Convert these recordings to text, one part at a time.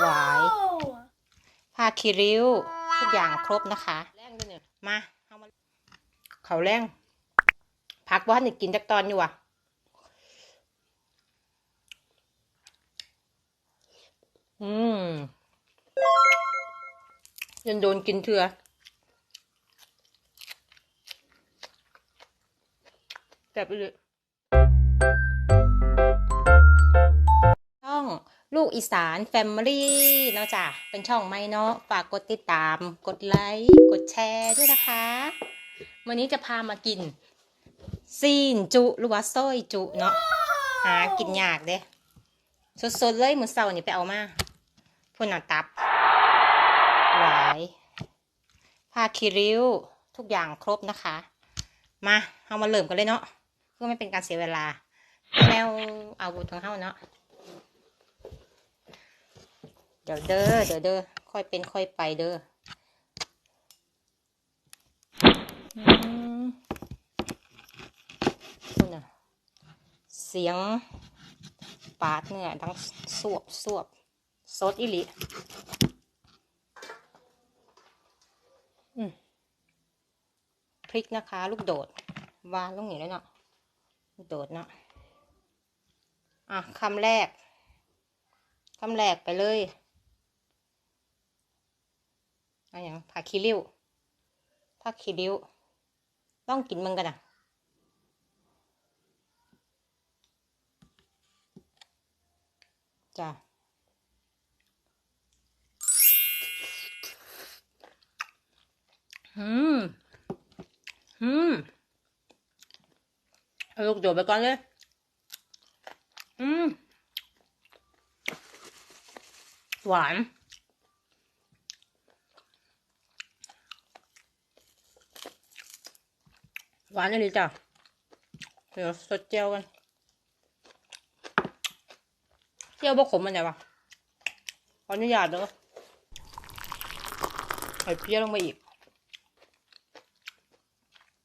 หวายผ้าคีริ้ว ทุกอย่างครบนะคะแรงด้วยเนี่ยมาเอามาเขาแรงพักว่าหนึ่งกินจากตอนอยู่อะอืมยันโดนกินเถื่อแบบเลย อีสานแฟมิลี่เนาะจ้ะเป็นช่องไม่เนาะฝากกดติดตาม กดไลค์กดแชร์ด้วยนะคะ วันนี้จะพามากิน ซีนจุหรือว่าส้อยจุเนาะหากินยากเด้สดๆเลยมือเสาร์นี่ไปเอามาพุ่นเอาตับหวายผ้าคีริ้วทุกอย่างครบนะคะ มาเอามาเริ่มกันเลยเนาะเพื่อไม่เป็นการเสียเวลาแนวเอาบุตรของเฮาเนาะ เดี๋ยวเด้อเดี๋ยวเด้อค่อยเป็นค่อยไปเด้ออืมพูดน่ะเสียงปาดเนี่ยดังสวบสวบสดอิลิพริกนะคะ ลูกโดด วานลงอย่างนี้เนาะลูกโดดเนาะอะคำแรกคำแรกไปเลย อันอย่างผักคีริ้วผักคีริ้วต้องกินมึงกันอะจ้ะอืม อืมเอาลูกโดดไปก่อนเลย อืม หวาน หวานเลยจ้ะ เดี๋ยวสดเจียวกันเจียวบกขมมันไหนวะขออนุญาตเด้อใส่เปรี้ยวลงไปอีก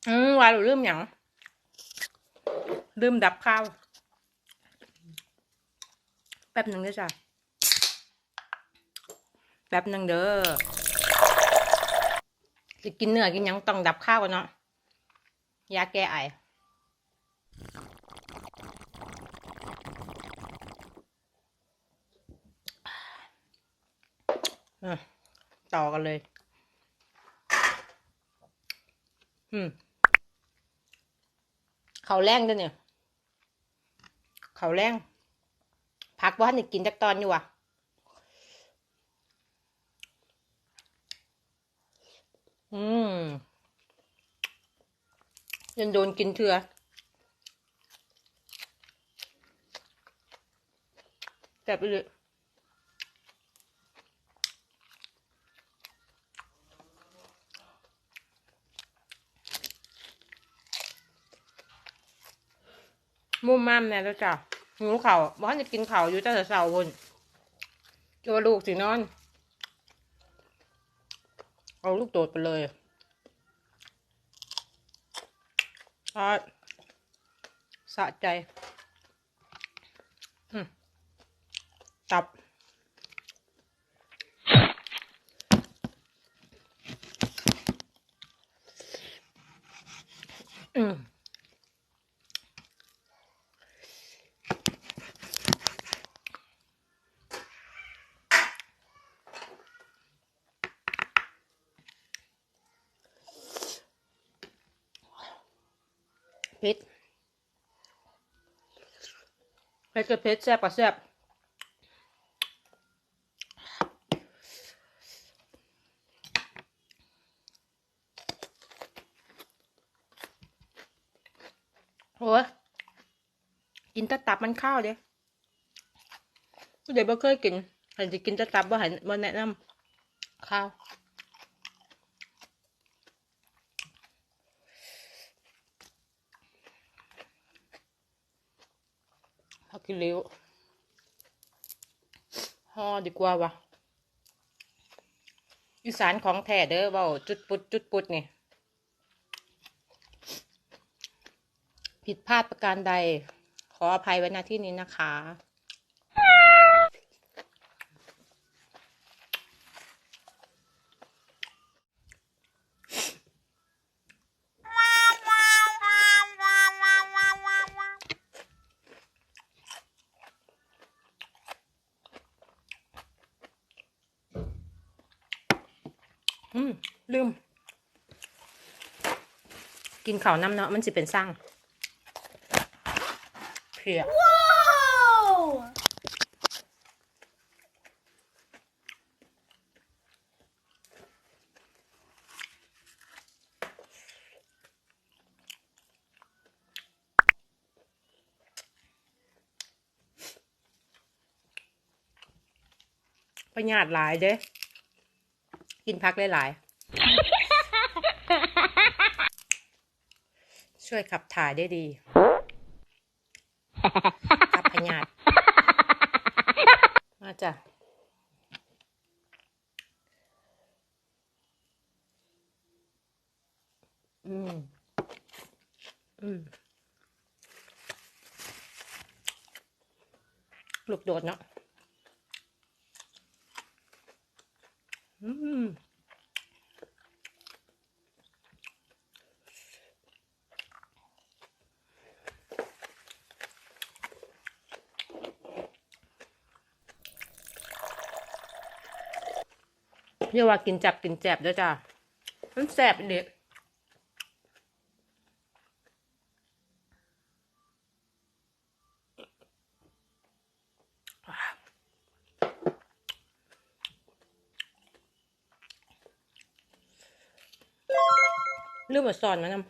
อืมวายหรือลืมหยังลืมดับข้าว แป๊บหนึ่งเด้อจ้ะ แป๊บหนึ่งเด้อจะกินเนื้อกินหยังต้องดับข้าวกันเนาะ ยาแก้ไอ ต่อกันเลย อืม เขาแรงด้วยเนี่ย เขาแรงพักว่าหนึ่กินจากตอนอยู่อะอืม ยันโดนกินเถื่อแบบเลยมุ่มมั่มเนี่ยแล้วจ้ะหิวเขาบ้านจะกินเขาอยู่แต่เสาร์พุ่นจะว่าลูกสินอน เอาลูกโดดไปเลย ทอดสะใจ ตับ อืม เผ็ดเผ็ดกับเผ็ดแซ่บกับแซ่บโอ้ยกินตะตับมันข้าวเด้เดี๋ยวบ่เคยกินหันจะกินตะตับบ่หันบ่แนะนำข้าว พักกินเลวห่อดีกว่าวะอีสานของแท้เด้อเบาจุดปุดจุดปุดนี่ ผิดพลาดประการใด ขออภัยไว้ณที่นี้นะคะ ลืม กินข้าน้ำเนาะมันสิเป็นสร้างเพีย Whoa! ประหยัดหลายเด้ กินพักหลายๆ ช่วยขับถ่ายได้ดีขับพยาธิมาจ้ะอืม อืมลูกโดดเนาะ อืม เรียว่ากินจับกินแจบด้วยจ้ะมันแสบเด็กลืมมาสอนมานำ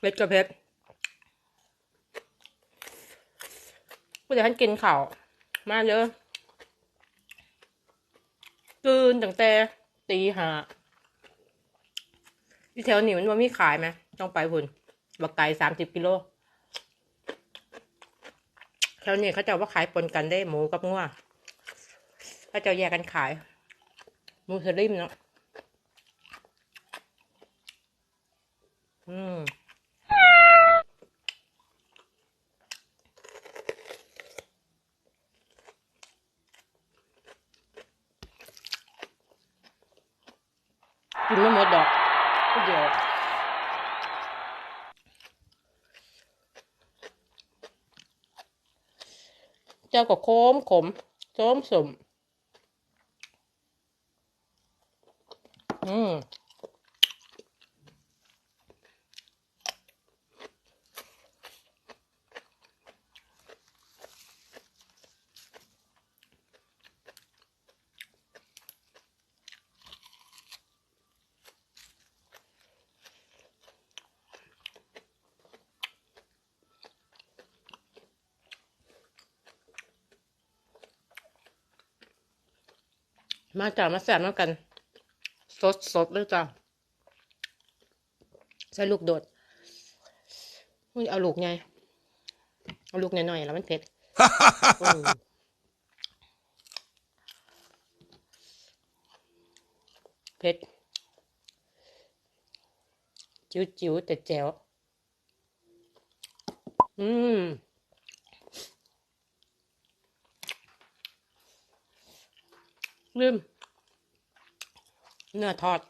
เผ็ดกับเผ็ด ผู้ใดท่านกินข้าวมาเยอะตื่นตั้งแต่ตีห้าที่แถวนี้มันว่ามีขายไหมต้องไปพุ่นบักไก่สามสิบกิโลแถวนี้เขาจะว่าขายปนกันได้หมูกับงัวเขาจะแยกกันขาย มูสลิมเนาะอืม กินไม่หมดดอกเดียวเจ้าก็โค้มขมโ้มสมอืม มาจ้ะมาแสบน้ำกัน สดสดเลยจ้ะใส่ลูกโดดอุ๊ยเอาลูกไงเอาลูกหน่อยๆแล้วมันเผ็ดเผ็ดจิ๋วๆแต่แจ๋วอืม ลืม เนื้อทอด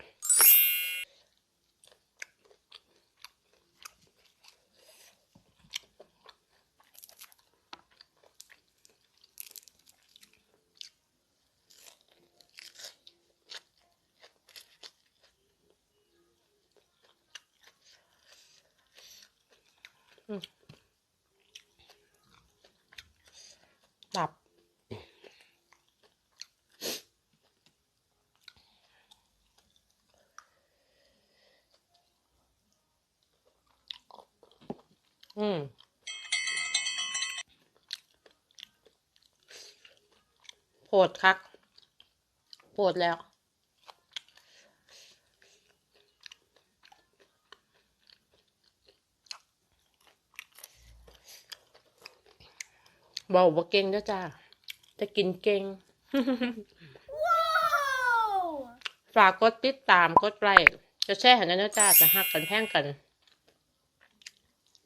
ตับ อืมโผ ดคักโผดแล้วเบาบ่เก่งเด้อจ้าจะกินเก่ง Whoa! ฝากกดติดตามกดไลค์จะแชร์ให้นะเด้อจ้าจะหักกันแพ่งกัน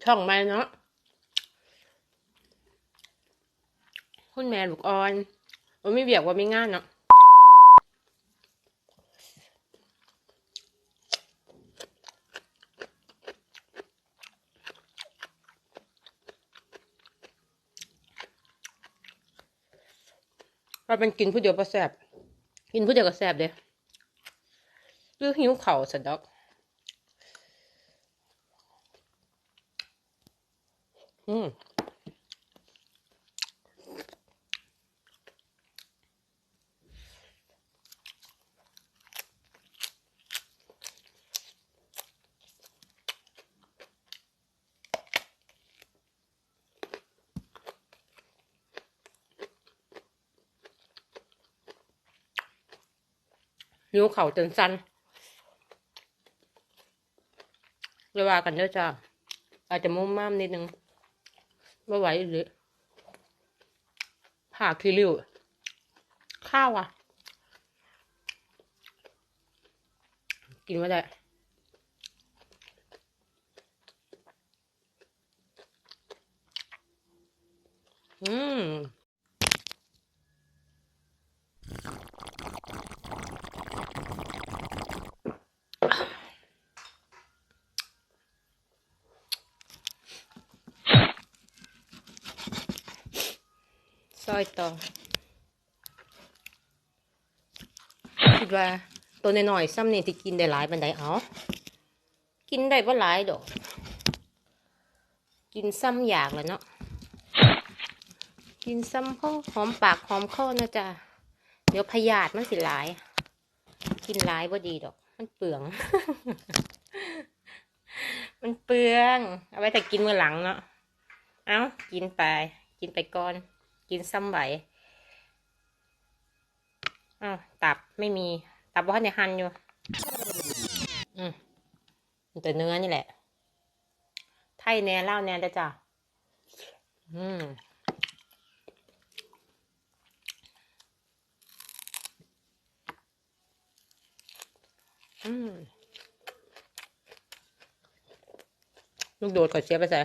ช่องไม่เนาะคุณแม่ลูกอ่อน มันไม่เบียกว่าไม่ง่านเนาะเราเป็นกินผู้เดียวก็แซบกินผู้เดียวก็แซบเด้หรือหิวเข่าสันดอก นิ้วเข่าจนสั้นเรียว่ากันเด้อจ้าอาจจะมุมม่ามนิดนึงไม่ไหวหรือผ่าคิริวข้าวอะ กินไม่ได้อืม อยต่อคิดว่าตัวน้อยๆซ้ำนี่ที่กินได้หลายบันไดเอากินได้บ่หลายดอก กินซ้ำอยากแล้วเนาะกินซ้ำพ่อหอมปากหอมคอนะจ๊ะเดี๋ยวพยาธิมันสิหลาย กินหลายบ่ดีดอก มันเปลือง มันเปลือง เอาไว้แต่กินเมื้อหลังเนาะเอากินไป กินไปก่อน กินซ้ำไหวอ้าวตับไม่มี ตับว่าในหันอยู่ อืมแต่เนื้อนี่แหละ ไทยแน่เล่าแน่เด้จ้ะ อืมอืมลูกโดดก่อเสียไปใส่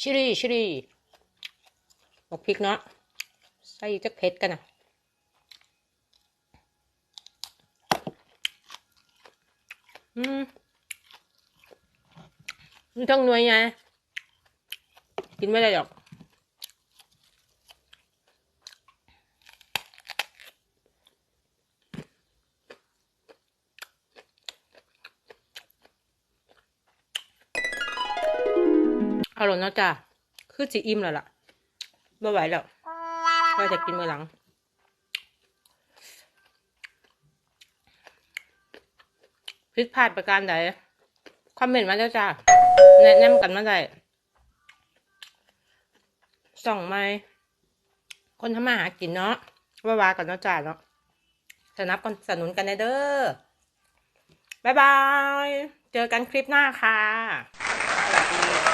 ชิรีชิรี บอกพริกเนาะใส่จักเผ็ดกันนะอืมมันต้องหน่วยไงกินไม่ได้หรอกอาหรอเนาะจ้ะคือจีอิ่มแล้วล่ะ ไม่ไหวแล้วเราจะกินมือหลังผิดพลาดประการใดคอมเมนต์มาแล้วจ้าแนะนำกันมาได้ส่องไหมคนทำมาหากินเนาะว่าว่ากันเนาะจ้าเนาะสนับกันสนุนกันได้เด้อบ๊ายบาย เจอกันคลิปหน้าค่ะสวัสดี